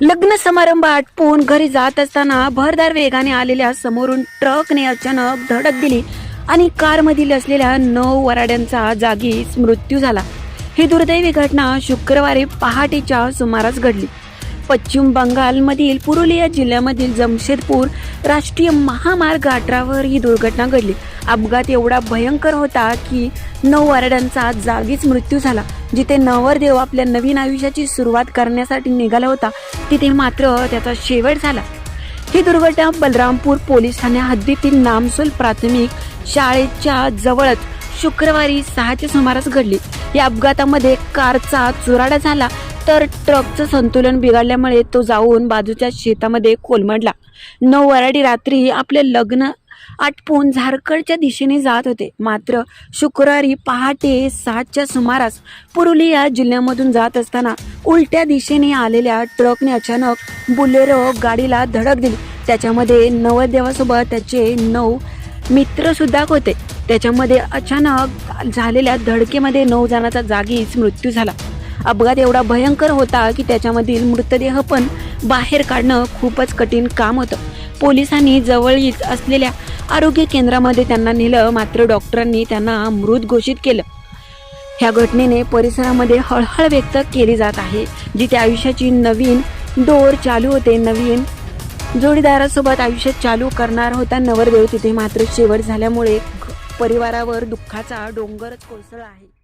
लग्न समारंभ आटपून घरी जात असताना भरदार वेगाने आलेल्या समोरून ट्रकने अचानक धडक दिली आणि कारमधील असलेल्या नऊ वराड्यांचा जागीच मृत्यू झाला. ही दुर्दैवी घटना शुक्रवारी पहाटेच्या सुमारास घडली. पश्चिम बंगालमधील पुरुलिया जिल्ह्यामधील जमशेदपूर राष्ट्रीय महामार्ग अठरावर ही दुर्घटना घडली. अपघात एवढा भयंकर होता की नऊ वराड्यांचा जागीच मृत्यू झाला. जिथे नवरदेव आपल्या नवीन आयुष्याची सुरुवात करण्यासाठी निघाला होता तिथे मात्र त्याचा शेवट झाला. ही दुर्घटना बलरामपूर पोलीस ठाण्या हद्दीतील नामसोल प्राथमिक शाळेच्या जवळच शुक्रवारी सहाच्या सुमारास घडली. या अपघातामध्ये कारचा चुराडा झाला तर ट्रकचं संतुलन बिघडल्यामुळे तो जाऊन बाजूच्या शेतामध्ये कोलमडला. नऊ वराडी रात्री आपले लग्न आटपून झारखंडच्या दिशेने जात होते. मात्र शुक्रवारी पहाटे सातच्या सुमारास पुरुलिया जिल्ह्यामधून जात असताना उलट्या दिशेने आलेल्या ट्रकने अचानक बुलेरो गाडीला धडक दिली. त्याच्यामध्ये नवदेवासोबत त्याचे नऊ मित्र सुद्धा होते. त्याच्यामध्ये अचानक झालेल्या धडकेमध्ये नऊ जणांचा जागीच मृत्यू झाला. अपघात एवढा भयंकर होता की त्याच्यामधील मृतदेह पण बाहेर काढणं खूपच कठीण काम होतं. पोलिसांनी जवळीच असलेल्या आरोग्य केंद्रामध्ये त्यांना नेलं मात्र डॉक्टरांनी त्यांना मृत घोषित केलं. ह्या घटनेने परिसरामध्ये हळहळ व्यक्त केली जात आहे जिथे आयुष्याची नवीन दोर चालू होते. नवीन जोडीदारासोबत आयुष्य चालू करणार होता नवरदेव तिथे मात्र शेवट झाल्यामुळे परिवारावर दुःखाचा डोंगरच कोसळ आहे.